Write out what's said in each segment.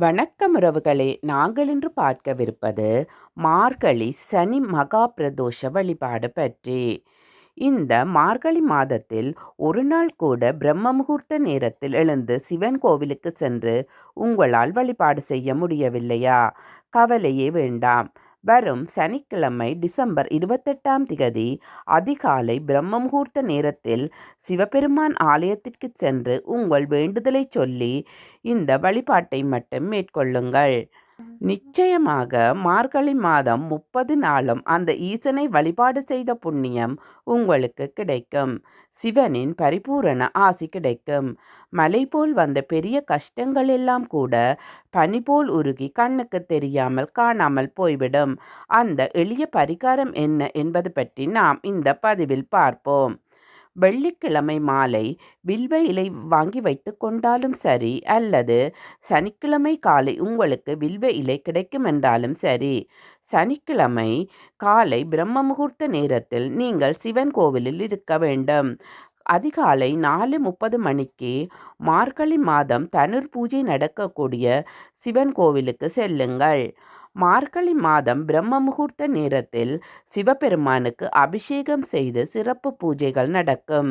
வணக்கம் உறவுகளே. நாங்கள் இன்று பார்க்கவிருப்பது மார்கழி சனி மகா பிரதோஷ வழிபாடு பற்றி. இந்த மார்கழி மாதத்தில் ஒரு நாள் கூட பிரம்ம முகூர்த்த நேரத்தில் எழுந்து சிவன் கோவிலுக்கு சென்று உங்களால் வழிபாடு செய்ய முடியவில்லையா? கவலையே வேண்டாம். வரும் சனிக்கிழமை டிசம்பர் இருபத்தெட்டாம் திகதி அதிகாலை பிரம்ம முகூர்த்த நேரத்தில் சிவபெருமான் ஆலயத்திற்கு சென்று உங்கள் வேண்டுதலை சொல்லி இந்த வழிபாட்டை மட்டும் மேற்கொள்ளுங்கள். நிச்சயமாக மார்கழி மாதம் முப்பது நாளும் அந்த ஈசனை வழிபாடு செய்த புண்ணியம் உங்களுக்கு கிடைக்கும். சிவனின் பரிபூரண ஆசி கிடைக்கும். மலை போல் வந்த பெரிய கஷ்டங்கள் எல்லாம் கூட பனி போல் உருகி கண்ணுக்கு தெரியாமல் காணாமல் போய்விடும். அந்த எளிய பரிகாரம் என்ன என்பது பற்றி நாம் இந்த பதிவில் பார்ப்போம். வெள்ளிக்கிழமை மாலை வில்வ இலை வாங்கி வைத்து கொண்டாலும் சரி அல்லது சனிக்கிழமை காலை உங்களுக்கு வில்வ இலை கிடைக்கும் என்றாலும் சரி சனிக்கிழமை காலை பிரம்ம முகூர்த்த நேரத்தில் நீங்கள் சிவன் கோவிலில் இருக்க வேண்டும். அதிகாலை நாலு முப்பது மணிக்கு மார்கழி மாதம் தனுர் பூஜை நடக்கக்கூடிய சிவன் கோவிலுக்கு செல்லுங்கள். மார்கழி மாதம் பிரம்ம முகூர்த்த நேரத்தில் சிவபெருமானுக்கு அபிஷேகம் செய்து சிறப்பு பூஜைகள் நடக்கும்.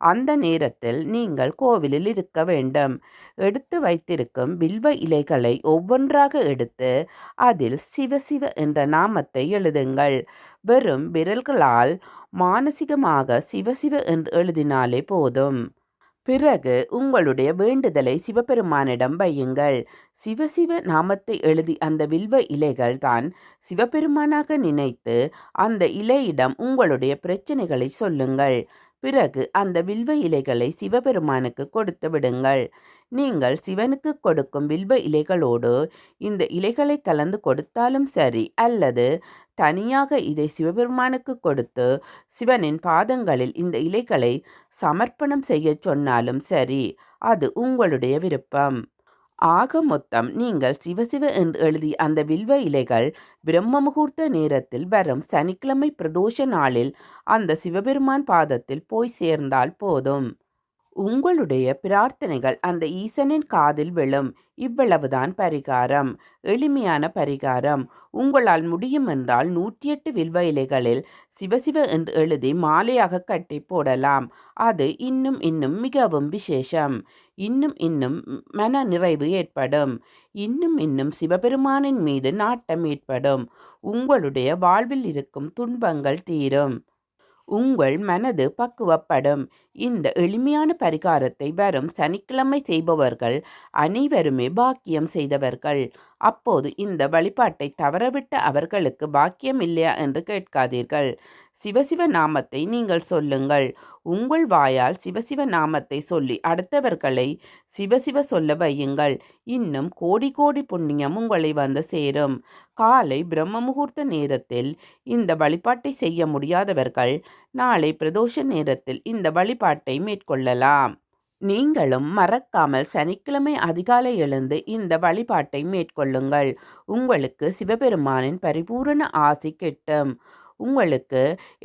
அந்த நேரத்தில் நீங்கள் கோவிலில் இருக்க வேண்டும். எடுத்து வைத்திருக்கும் வில்வ இலைகளை ஒவ்வொன்றாக எடுத்து அதில் சிவசிவ என்ற நாமத்தை எழுதுங்கள். வெறும் விரல்களால் மானசிகமாக சிவசிவ என்று எழுதினாலே போதும். பிறகு உங்களுடைய வேண்டுதலை சிவபெருமானிடம் வையுங்கள். சிவசிவ நாமத்தை எழுதி அந்த வில்வ இலைகள் தான் சிவபெருமானாக நினைத்து அந்த இலையிடம் உங்களுடைய பிரச்சனைகளை சொல்லுங்கள். பிறகு அந்த வில்வ இலைகளை சிவபெருமானுக்கு கொடுத்து விடுங்கள். நீங்கள் சிவனுக்கு கொடுக்கும் வில்வ இலைகளோடு இந்த இலைகளை கலந்து கொடுத்தாலும் சரி அல்லது தனியாக இதை சிவபெருமானுக்கு கொடுத்து சிவனின் பாதங்களில் இந்த இலைகளை சமர்ப்பணம் செய்ய சொன்னாலும் சரி அது உங்களுடைய விருப்பம். ஆக மொத்தம் நீங்கள் சிவசிவ என்று எழுதி அந்த வில்வ இலைகள் பிரம்ம முகூர்த்த நேரத்தில் வரும் சனிக்கிழமை பிரதோஷ நாளில் அந்த சிவபெருமான் பாதத்தில் போய் சேர்ந்தால் போதும். உங்களுடைய பிரார்த்தனைகள் அந்த ஈசனின் காதில் விழும். இவ்வளவுதான் பரிகாரம். எளிமையான பரிகாரம். உங்களால் முடியும் என்றால் நூற்றி எட்டு வில்வ இலைகளில் சிவசிவ என்று எழுதி மாலையாக கட்டி போடலாம். அது இன்னும் இன்னும் மிகவும் விசேஷம். இன்னும் இன்னும் மன நிறைவு ஏற்படும். இன்னும் இன்னும் சிவபெருமானின் மீது நாட்டம் ஏற்படும். உங்களுடைய வாழ்வில் இருக்கும் துன்பங்கள் தீரும். உங்கள் மனது பக்குவப்படும். இந்த எளிமையான பரிகாரத்தை வரும் சனிக்கிழமை செய்பவர்கள் அனைவருமே பாக்கியம் செய்தவர்கள். அப்போது இந்த வழிபாட்டை தவறவிட்ட அவர்களுக்கு பாக்கியம் இல்லையா என்று கேட்காதீர்கள். சிவசிவ நாமத்தை நீங்கள் சொல்லுங்கள். உங்கள் வாயால் சிவசிவ நாமத்தை சொல்லி அடுத்தவர்களை சிவசிவ சொல்ல வையுங்கள். இன்னும் கோடி கோடி புண்ணியம் உங்களை வந்து சேரும். காலை பிரம்ம முகூர்த்த நேரத்தில் இந்த வழிபாட்டை செய்ய முடியாதவர்கள் நாளை பிரதோஷ நேரத்தில் இந்த வழிபாட்டை மேற்கொள்ளலாம். நீங்களும் மறக்காமல் சனிக்கிழமை அதிகாலை எழுந்து இந்த வழிபாட்டை மேற்கொள்ளுங்கள். உங்களுக்கு சிவபெருமானின் பரிபூரண ஆசி கிட்டும். உங்களுக்கு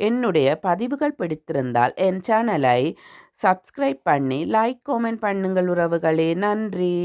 என்னுடைய பதிவுகள் பிடித்திருந்தால் என் சேனலை சப்ஸ்கிரைப் பண்ணி லைக் காமெண்ட் பண்ணுங்கள் உறவுகளே. நன்றி.